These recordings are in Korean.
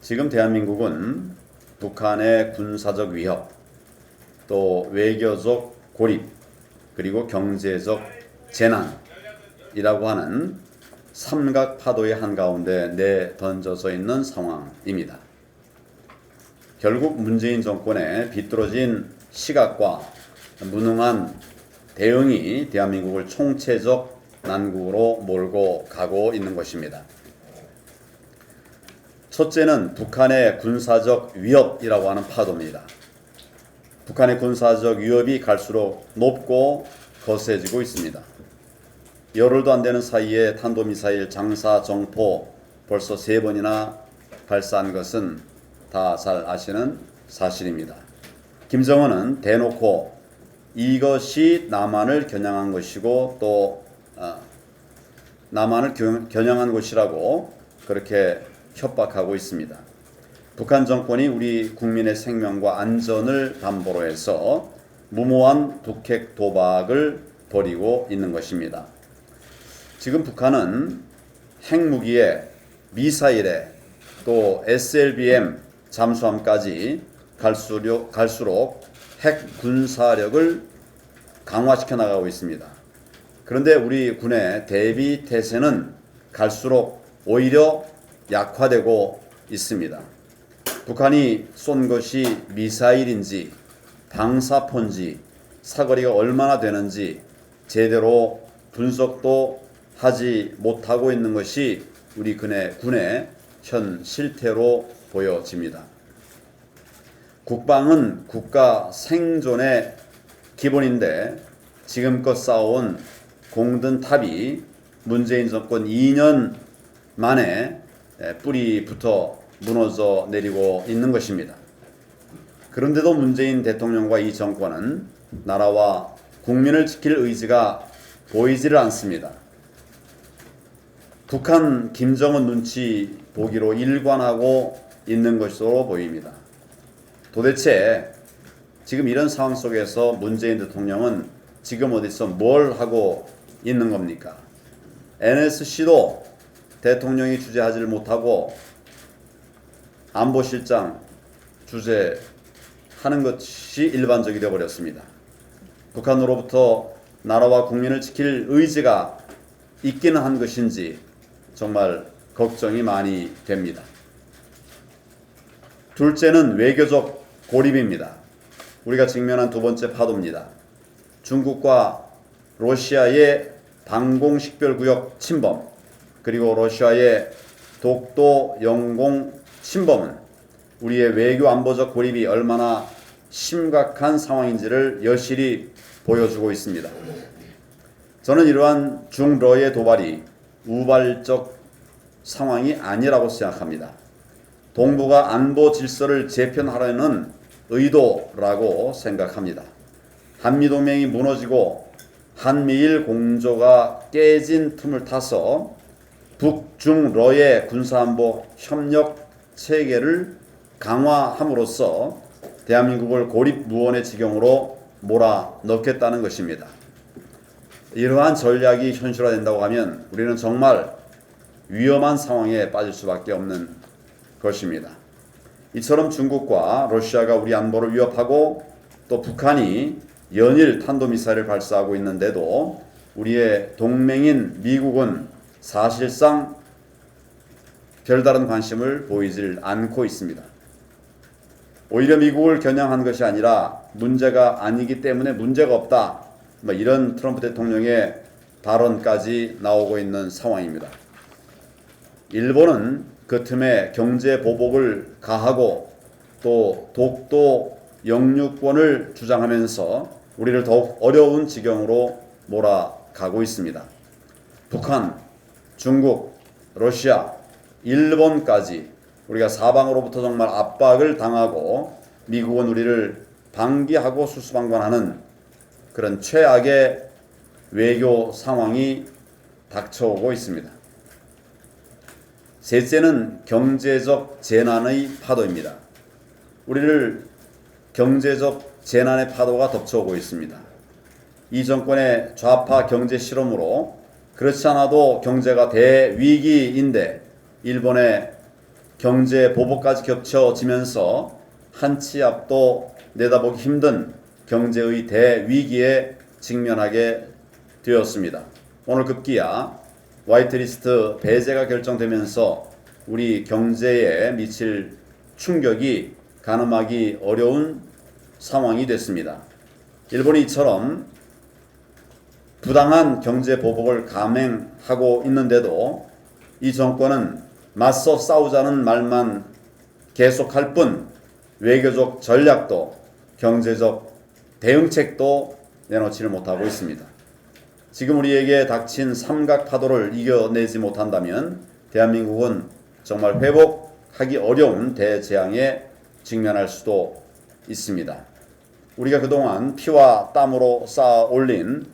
지금 대한민국은 북한의 군사적 위협, 또 외교적 고립, 그리고 경제적 재난이라고 하는 삼각 파도의 한가운데 내던져져 있는 상황입니다. 결국 문재인 정권의 비뚤어진 시각과 무능한 대응이 대한민국을 총체적 난국으로 몰고 가고 있는 것입니다. 첫째는 북한의 군사적 위협이라고 하는 파도입니다. 북한의 군사적 위협이 갈수록 높고 거세지고 있습니다. 열흘도 안 되는 사이에 탄도미사일 장사 정포 벌써 세 번이나 발사한 것은 다 잘 아시는 사실입니다. 김정은은 대놓고 이것이 남한을 겨냥한 것이고 또 어, 남한을 겨- 겨냥한 것이라고 그렇게 협박하고 있습니다. 북한 정권이 우리 국민의 생명과 안전을 담보로 해서 무모한 북핵 도박을 벌이고 있는 것입니다. 지금 북한은 핵무기에 미사일에 또 SLBM 잠수함까지 갈수록, 갈수록 핵 군사력을 강화시켜 나가고 있습니다. 그런데 우리 군의 대비 태세는 갈수록 오히려 약화되고 있습니다. 북한이 쏜 것이 미사일인지 방사포인지 사거리가 얼마나 되는지 제대로 분석도 하지 못하고 있는 것이 우리 군의, 군의 현 실태로 보여집니다. 국방은 국가 생존의 기본인데 지금껏 쌓아온 공든 탑이 문재인 정권 2년 만에 에, 뿌리부터 무너져 내리고 있는 것입니다. 그런데도 문재인 대통령과 이 정권은 나라와 국민을 지킬 의지가 보이지를 않습니다. 북한 김정은 눈치 보기로 일관하고 있는 것으로 보입니다. 도대체 지금 이런 상황 속에서 문재인 대통령은 지금 어디서 뭘 하고 있는 겁니까? NSC도 대통령이 주재하지를 못하고 안보실장 주재하는 것이 일반적이 되어 버렸습니다. 북한으로부터 나라와 국민을 지킬 의지가 있기는 한 것인지 정말 걱정이 많이 됩니다. 둘째는 외교적 고립입니다. 우리가 직면한 두 번째 파도입니다. 중국과 러시아의 방공식별구역 침범, 그리고 러시아의 독도 영공 침범은 우리의 외교 안보적 고립이 얼마나 심각한 상황인지를 여실히 보여주고 있습니다. 저는 이러한 중러의 도발이 우발적 상황이 아니라고 생각합니다. 동북아 안보 질서를 재편하려는 의도라고 생각합니다. 한미동맹이 무너지고 한미일 공조가 깨진 틈을 타서 북중러의 군사안보 협력 체계를 강화함으로써 대한민국을 고립무원의 지경으로 몰아넣겠다는 것입니다. 이러한 전략이 현실화된다고 하면 우리는 정말 위험한 상황에 빠질 수밖에 없는 것입니다. 이처럼 중국과 러시아가 우리 안보를 위협하고 또 북한이 연일 탄도미사일을 발사하고 있는데도 우리의 동맹인 미국은 사실상 별다른 관심을 보이질 않고 있습니다. 오히려 미국을 겨냥한 것이 아니라 문제가 아니기 때문에 문제가 없다. 뭐 이런 트럼프 대통령의 발언까지 나오고 있는 상황입니다. 일본은 그 틈에 경제 보복을 가하고 또 독도 영유권을 주장하면서 우리를 더욱 어려운 지경으로 몰아가고 있습니다. 북한, 중국, 러시아, 일본까지 우리가 사방으로부터 정말 압박을 당하고 미국은 우리를 방기하고 수수방관하는 그런 최악의 외교 상황이 닥쳐오고 있습니다. 셋째는 경제적 재난의 파도입니다. 우리를 경제적 재난의 파도가 덮쳐오고 있습니다. 이 정권의 좌파 경제 실험으로 그렇지 않아도 경제가 대위기인데 일본의 경제 보복까지 겹쳐지면서 한 치 앞도 내다보기 힘든 경제의 대위기에 직면하게 되었습니다. 오늘 급기야 화이트리스트 배제가 결정되면서 우리 경제에 미칠 충격이 가늠하기 어려운 상황이 됐습니다. 일본이 이처럼 부당한 경제 보복을 감행하고 있는데도 이 정권은 맞서 싸우자는 말만 계속할 뿐 외교적 전략도 경제적 대응책도 내놓지를 못하고 있습니다. 지금 우리에게 닥친 삼각 파도를 이겨내지 못한다면 대한민국은 정말 회복하기 어려운 대재앙에 직면할 수도 있습니다. 우리가 그동안 피와 땀으로 쌓아 올린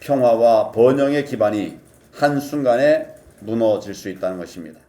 평화와 번영의 기반이 한순간에 무너질 수 있다는 것입니다.